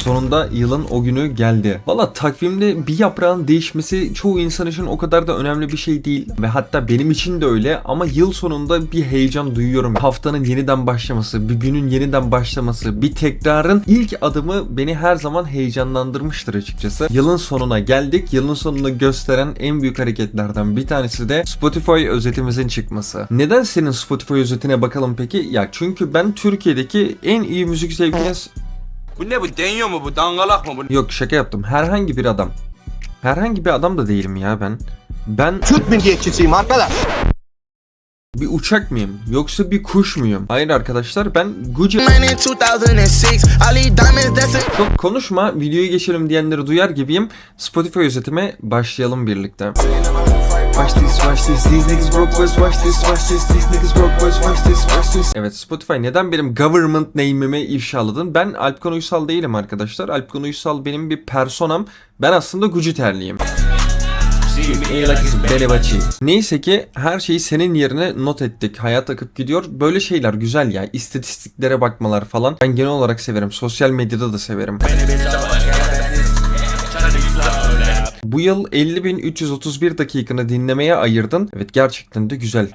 Sonunda yılın o günü geldi. Valla takvimde bir yaprağın değişmesi çoğu insan için o kadar da önemli bir şey değil. Ve hatta benim için de öyle ama yıl sonunda bir heyecan duyuyorum. Haftanın yeniden başlaması, bir günün yeniden başlaması, bir tekrarın ilk adımı beni her zaman heyecanlandırmıştır açıkçası. Yılın sonuna geldik. Yılın sonunu gösteren en büyük hareketlerden bir tanesi de Spotify özetimizin çıkması. Neden senin Spotify özetine bakalım peki? Ya çünkü ben Türkiye'deki en iyi müzik zevkine Bu ne bu deniyor mu bu dangalak mı bu? Yok şaka yaptım. Herhangi bir adam. Herhangi bir adam da değilim ya ben. Ben Türk milliyetçisiyim arkadaş. bir uçak mıyım? Yoksa bir kuş muyum? Hayır arkadaşlar ben Gucci... Man in 2006, I leave diamonds that's a Çok konuşma videoya geçelim diyenleri duyar gibiyim. Spotify özetime başlayalım birlikte. Watch this, watch this, these niggas broke boys, watch this, watch this, these niggas broke boys, watch this, watch this. Evet Spotify neden benim government name'imi ifşaladın? Ben Alpkan Uysal değilim arkadaşlar. Alpkan Uysal benim bir personam. Ben aslında Gucci terliyim. Neyse ki her şeyi senin yerine not ettik. Hayat akıp gidiyor. Böyle şeyler güzel ya. İstatistiklere bakmalar falan. Ben genel olarak severim. Sosyal medyada da severim. Bu yıl 50.331 dakikanı dinlemeye ayırdın. Evet gerçekten de güzel.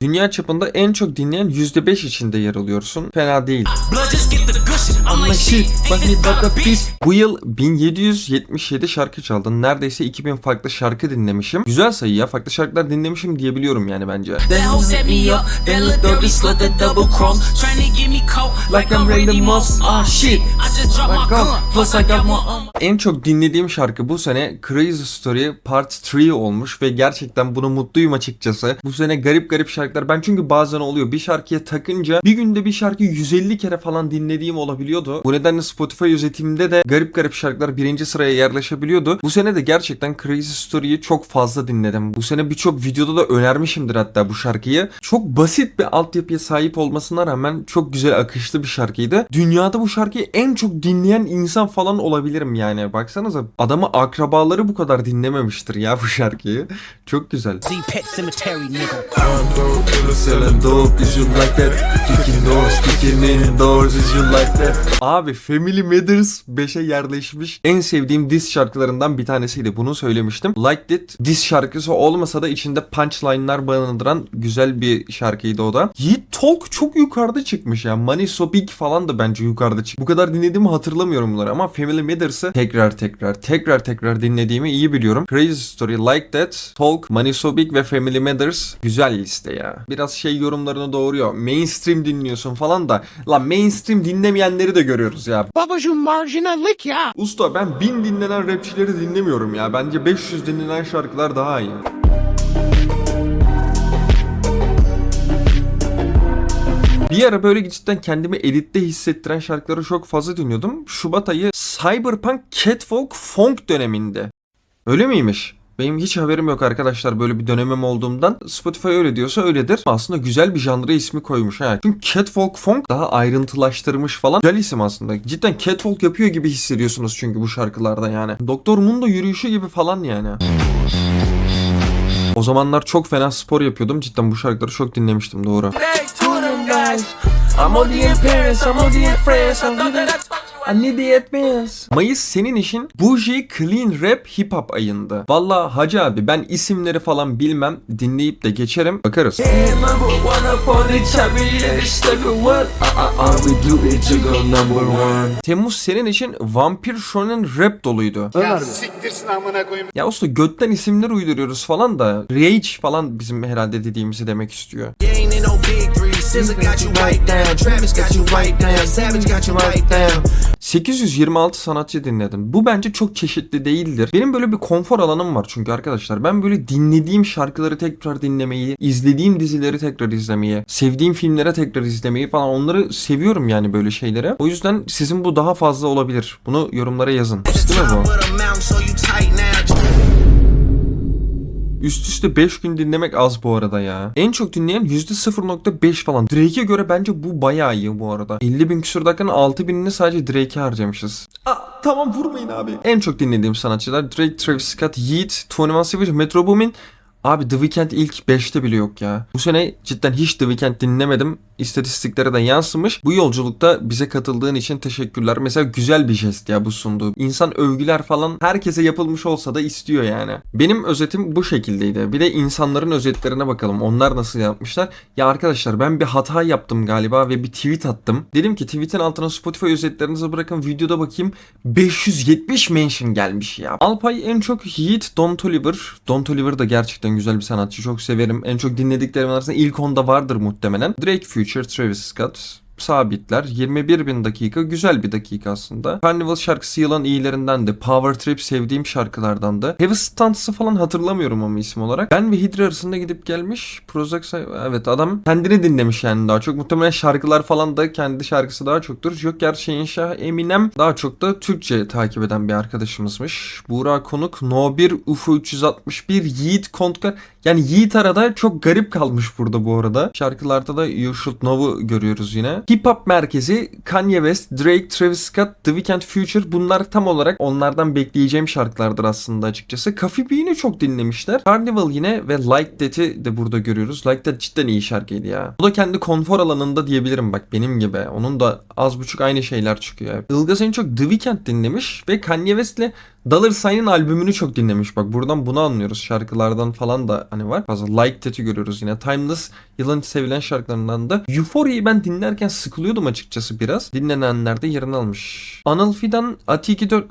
Dünya çapında en çok dinleyen %5 içinde yer alıyorsun. Fena değil. Bu yıl 1777 şarkı çaldın. Neredeyse 2000 farklı şarkı dinlemişim. Güzel sayı ya. Farklı şarkılar dinlemişim diyebiliyorum yani bence. Ah. En çok dinlediğim şarkı bu sene Crazy Story Part 3 olmuş ve gerçekten bunu mutluyum açıkçası. Bu sene garip garip şarkılar ben çünkü bazen oluyor bir şarkıya takınca bir günde bir şarkı 150 kere falan dinlediğim olabiliyordu. Bu nedenle Spotify özetimde de garip garip şarkılar birinci sıraya yerleşebiliyordu. Bu sene de gerçekten Crazy Story'yi çok fazla dinledim. Bu sene birçok videoda da önermişimdir hatta bu şarkıyı. Çok basit bir altyapıya sahip olmasına rağmen çok güzel akışlı bir şarkıydı. Dünyada bu şarkıyı en çok dinleyen insan falan olabilirim yani. Baksanıza adamı akrabaları bu kadar dinlememiştir ya bu şarkıyı. Çok güzel. Z Pet Cemetery nigga. Abi Family Matters 5'e yerleşmiş en sevdiğim diss şarkılarından bir tanesiydi. Bunu söylemiştim. Like It diss şarkısı olmasa da içinde punchline'lar barındıran güzel bir şarkıydı o da. Yiğit Talk çok yukarıda çıkmış ya. Money So Big falan da bence yukarıda çıkmış. Bu kadar dinlediğimi hatırlamıyorum bunları ama Family Matters'ı tekrar tekrar tekrar tekrar dinlediğimi iyi biliyorum. Crazy Story, Like That, Talk, Money So Big ve Family Matters güzel liste ya. Biraz şey yorumlarını doğuruyor. Mainstream dinliyorsun falan da. Lan mainstream dinlemeyenleri de görüyoruz ya. Babacım marjinallik ya. Usta ben 1000 dinlenen rapçileri dinlemiyorum ya. Bence 500 dinlenen şarkılar daha iyi. Bir ara böyle cidden kendimi editte hissettiren şarkıları çok fazla dinliyordum. Şubat ayı Cyberpunk Catwalk Funk döneminde. Öyle miymiş? Benim hiç haberim yok arkadaşlar böyle bir dönemim olduğumdan. Spotify öyle diyorsa öyledir. Aslında güzel bir janra ismi koymuş ha. Çünkü Catwalk Funk daha ayrıntılaştırmış falan. Güzel isim aslında. Cidden Catwalk yapıyor gibi hissediyorsunuz çünkü bu şarkılarda yani. Doktor Mundo yürüyüşü gibi falan yani. O zamanlar çok fena spor yapıyordum. Cidden bu şarkıları çok dinlemiştim doğru. Need the advance. Mayıs senin işin Bougie Clean Rap Hip Hop ayında. Valla hacı abi ben isimleri falan bilmem dinleyip de geçerim bakarız. Temmuz senin için Vampir Shonen Rap doluydu. Siktirsin amına koyayım. Ya usta götten isimler uyduruyoruz falan da Rage falan bizim herhalde dediğimizi demek istiyor. You ain't in no big three. SZA got you right down. Travis got you right down. Savage got you right down. 826 sanatçı dinledim. Bu bence çok çeşitli değildir. Benim böyle bir konfor alanım var çünkü arkadaşlar. Ben böyle dinlediğim şarkıları tekrar dinlemeyi, izlediğim dizileri tekrar izlemeyi, sevdiğim filmlere tekrar izlemeyi falan onları seviyorum yani böyle şeylere. O yüzden sizin bu daha fazla olabilir. Bunu yorumlara yazın. Değil mi bu? Üst üste 5 gün dinlemek az bu arada ya. En çok dinleyen %0.5 falan. Drake'e göre bence bu bayağı iyi bu arada. 50 bin küsur dakikanın 6 binini sadece Drake'e harcamışız. Aa, tamam vurmayın abi. En çok dinlediğim sanatçılar Drake, Travis Scott, Yeet, 21 Savage, Metro Boomin. Abi The Weeknd ilk 5'te bile yok ya. Bu sene cidden hiç The Weeknd dinlemedim. İstatistiklere de yansımış. Bu yolculukta bize katıldığın için teşekkürler. Mesela güzel bir jest ya bu sunduğu. İnsan övgüler falan herkese yapılmış olsa da istiyor yani. Benim özetim bu şekildeydi. Bir de insanların özetlerine bakalım. Onlar nasıl yapmışlar? Ya arkadaşlar ben bir hata yaptım galiba ve bir tweet attım. Dedim ki tweetin altına Spotify özetlerinizi bırakın videoda bakayım. 570 mention gelmiş ya. Alpay en çok Yiğit Don Toliver. Don Toliver da gerçekten güzel bir sanatçı. Çok severim. En çok dinlediklerim arasında ilk onda vardır muhtemelen. Drake Future, Travis Scott, sabitler. 21 bin dakika güzel bir dakika aslında. Carnival şarkısı yılın iyilerinden de. Power Trip sevdiğim şarkılardan da. Heavy Stance'ı falan hatırlamıyorum ama isim olarak. Ben ve Hydra arasında gidip gelmiş. Prozac evet adam kendini dinlemiş yani daha çok. Muhtemelen şarkılar falan da kendi şarkısı daha çoktur. Joker Şehinşah Eminem daha çok da Türkçe takip eden bir arkadaşımızmış. Buğra Konuk No 1 UFO 361 Yiğit Kontkar yani Yiğit arada çok garip kalmış burada bu arada. Şarkılarda da You Should Know'u görüyoruz yine. Hip Hop merkezi Kanye West, Drake, Travis Scott, The Weeknd, Future bunlar tam olarak onlardan bekleyeceğim şarkılardır aslında açıkçası. Coffee Bean'i çok dinlemişler. Carnival yine ve Like That'i de burada görüyoruz. Like That cidden iyi şarkıydı ya. Bu da kendi konfor alanında diyebilirim bak benim gibi. Onun da az buçuk aynı şeyler çıkıyor. Ilgaz en çok The Weeknd dinlemiş ve Kanye West'le Dollar Sign'ın albümünü çok dinlemiş. Bak buradan bunu anlıyoruz. Şarkılardan falan da hani var. Fazla Like That'i görüyoruz yine. Timeless yılın sevilen şarkılarından da. Euphoria'yı ben dinlerken sıkılıyordum açıkçası biraz. Dinlenenler de yerini almış. Anıl Fidan Atiki 4...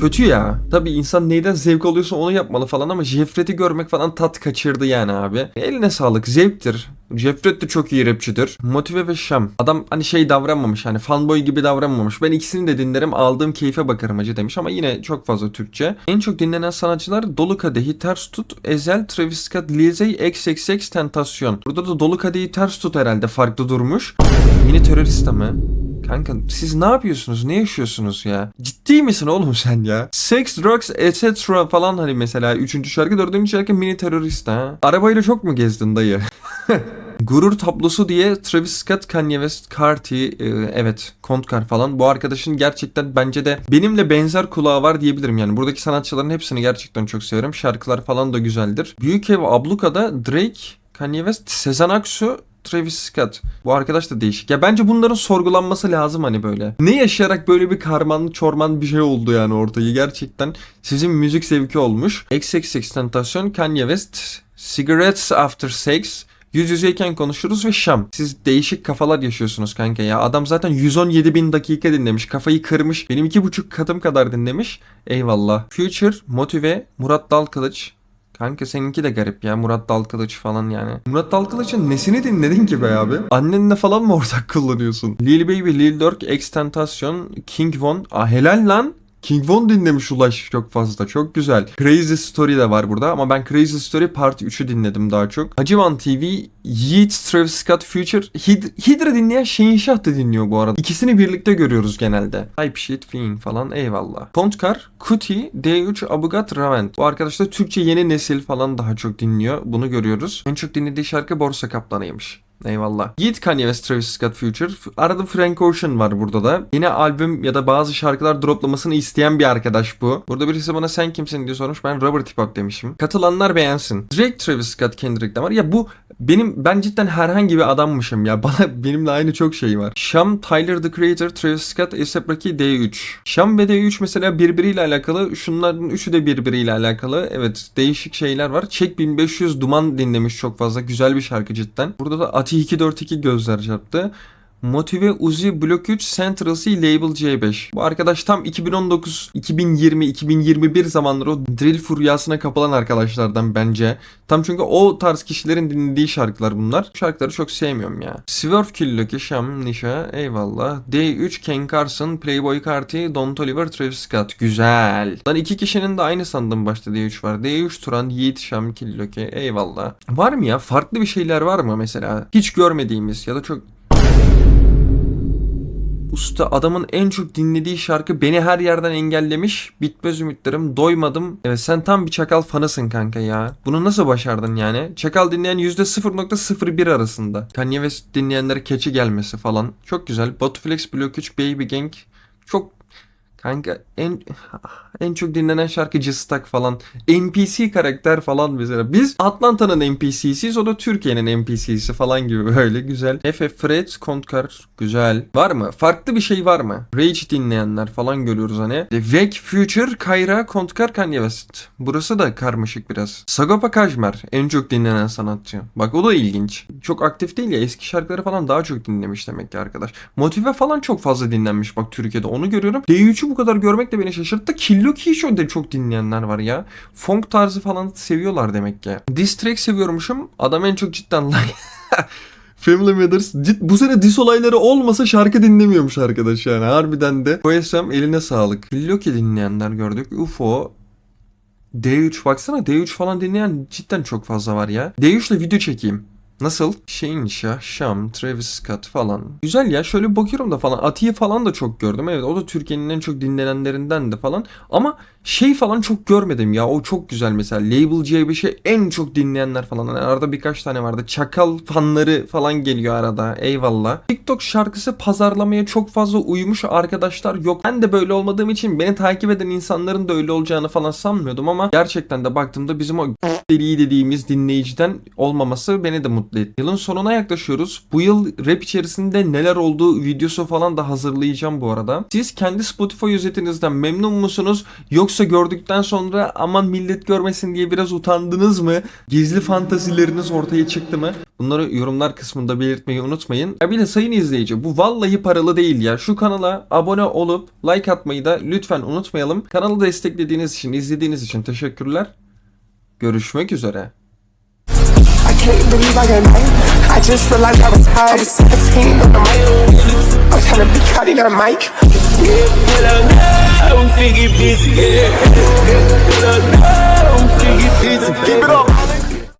Kötü ya. Tabii insan neyden zevk alıyorsa onu yapmalı falan ama Jeffret'i görmek falan tat kaçırdı yani abi. Eline sağlık. Zevktir. Jeffret de çok iyi rapçidir. Motive ve Şam. Adam hani şey davranmamış hani fanboy gibi davranmamış. Ben ikisini de dinlerim aldığım keyfe bakarım acı demiş ama yine çok fazla Türkçe. En çok dinlenen sanatçılar Dolu Kadehi, Ters Tut, Ezel, Travis Scott, Lil Zay, XXX, Tentasyon. Burada da Dolu Kadehi Ters Tut herhalde farklı durmuş. Yine terörist ama. Kanka siz ne yapıyorsunuz? Ne yaşıyorsunuz ya? Ciddi misin oğlum sen ya? Sex, drugs, etc. falan hani mesela 3. şarkı 4. şarkı mini terörist ha. Arabayla çok mu gezdin dayı? Gurur tablosu diye Travis Scott, Kanye West, Carti, e, evet Kontkar falan. Bu arkadaşın gerçekten bence de benimle benzer kulağı var diyebilirim. Yani buradaki sanatçıların hepsini gerçekten çok severim. Şarkılar falan da güzeldir. Büyük Ev Abluka'da Drake, Kanye West, Sezen Aksu, Travis Scott. Bu arkadaş da değişik. Ya bence bunların sorgulanması lazım hani böyle. Ne yaşayarak böyle bir karman çorman bir şey oldu yani ortayı. Gerçekten sizin müzik zevki olmuş. XXX Tentasyon, Kanye West, Cigarettes After Sex, Yüz yüzeyken konuşuruz ve Şam. Siz değişik kafalar yaşıyorsunuz kanka ya. Adam zaten 117 bin dakika dinlemiş. Kafayı kırmış. Benim iki buçuk katım kadar dinlemiş. Eyvallah. Future, Motive, Murat Dalkılıç. Kanka seninki de garip ya Murat Dalkılıç falan yani. Murat Dalkılıç'ın nesini dinledin ki be abi? Annenle falan mı ortak kullanıyorsun? Lil Baby, Lil Durk, Extentation, King Von. Aa helal lan. King Von dinlemiş Ulaş çok fazla. Çok güzel. Crazy Story de var burada ama ben Crazy Story Part 3'ü dinledim daha çok. Hacivan TV, Yeet, Travis Scott, Future, Hid- Hydra dinleyen Şehinşah da dinliyor bu arada. İkisini birlikte görüyoruz genelde. Type Shit, Fiend falan eyvallah. Pontkar, Kuti, D3, Abugat, Ravent. Bu arkadaş da Türkçe yeni nesil falan daha çok dinliyor. Bunu görüyoruz. En çok dinlediği şarkı Borsa Kaplanıymış. Eyvallah. Yiğit Kanye West, Travis Scott Future. Arada Frank Ocean var burada da. Yine albüm ya da bazı şarkılar droplamasını isteyen bir arkadaş bu. Burada birisi bana sen kimsin diye sormuş. Ben Robert Hip Hop demişim. Katılanlar beğensin. Drake, Travis Scott, Kendrick de var. Ya bu benim ben cidden herhangi bir adammışım ya. Bana benimle aynı çok şey var. Sham, Tyler the Creator, Travis Scott, A$AP Rocky, D3. Sham ve D3 mesela birbiriyle alakalı. Şunların üçü de birbiriyle alakalı. Evet değişik şeyler var. Çek 1500 Duman dinlemiş çok fazla. Güzel bir şarkı cidden. Burada da Ati 242 gözler çarptı. Motive Uzi Block 3 Central C Label C5. Bu arkadaş tam 2019, 2020, 2021 zamanları o drill furyasına kapılan arkadaşlardan bence. Tam çünkü o tarz kişilerin dinlediği şarkılar bunlar. Şarkıları çok sevmiyorum ya. Swerve Killoki, Sham, Nisha, eyvallah. D3, Ken Carson, Playboy Carti, Don Toliver, Travis Scott. Güzel. Lan iki kişinin de aynı sandım başta D3 var. D3 Turan, Yiğit, Sham, Killoki, eyvallah. Var mı ya? Farklı bir şeyler var mı mesela? Hiç görmediğimiz ya da çok Usta adamın en çok dinlediği şarkı beni her yerden engellemiş. Bitmez ümitlerim. Doymadım. Evet sen tam bir çakal fanısın kanka ya. Bunu nasıl başardın yani? Çakal dinleyen %0.01 arasında. Kanye West dinleyenlere keçi gelmesi falan. Çok güzel. Botuflex Block 3 Baby Gang. Çok Kanka en en çok dinlenen şarkı Cıstak falan. NPC karakter falan mesela. Biz Atlanta'nın NPC'siyiz o da Türkiye'nin NPC'si falan gibi böyle güzel. Efe Fred Kontkar güzel. Var mı? Farklı bir şey var mı? Rage dinleyenler falan görüyoruz hani. Vek Future Kayra Kontkar Kanye West. Burası da karmaşık biraz. Sagopa Kajmer en çok dinlenen sanatçı. Bak o da ilginç. Çok aktif değil ya eski şarkıları falan daha çok dinlemiş demek ki arkadaş. Motive falan çok fazla dinlenmiş bak Türkiye'de onu görüyorum. D3'ü bu kadar görmek de beni şaşırttı. Killo Kişo de çok dinleyenler var ya. Funk tarzı falan seviyorlar demek ki. Diss track seviyormuşum. Adam en çok cidden. Family Matters. Cid- bu sene dis olayları olmasa şarkı dinlemiyormuş arkadaş yani. Harbiden de. Koyasam eline sağlık. Killoki dinleyenler gördük. UFO. D3 baksana D3 falan dinleyen cidden çok fazla var ya. D3 ile video çekeyim. Nasıl? Şeyin Şah, Şam, Travis Scott falan. Güzel ya şöyle bakıyorum da falan. Atiye falan da çok gördüm. Evet o da Türkiye'nin en çok dinlenenlerinden de falan. Ama şey falan çok görmedim ya. O çok güzel mesela. Label C5'e en çok dinleyenler falan. Hani arada birkaç tane vardı. Çakal fanları falan geliyor arada. Eyvallah. TikTok şarkısı pazarlamaya çok fazla uymuş arkadaşlar yok. Ben de böyle olmadığım için beni takip eden insanların da öyle olacağını falan sanmıyordum ama gerçekten de baktığımda bizim o deliği dediğimiz dinleyiciden olmaması beni de mutlu etti. Yılın sonuna yaklaşıyoruz. Bu yıl rap içerisinde neler olduğu videosu falan da hazırlayacağım bu arada. Siz kendi Spotify üzetinizden memnun musunuz? Yoksa gördükten sonra aman millet görmesin diye biraz utandınız mı? Gizli fantazileriniz ortaya çıktı mı? Bunları yorumlar kısmında belirtmeyi unutmayın. Ya bir de sayın izleyici bu vallahi paralı değil ya. Şu kanala abone olup like atmayı da lütfen unutmayalım. Kanalı desteklediğiniz için, izlediğiniz için teşekkürler. Görüşmek üzere. Can't believe I got night. I just realized I was high. I was 17 on the mic. I was trying to be cutting on that mic. Keep it up.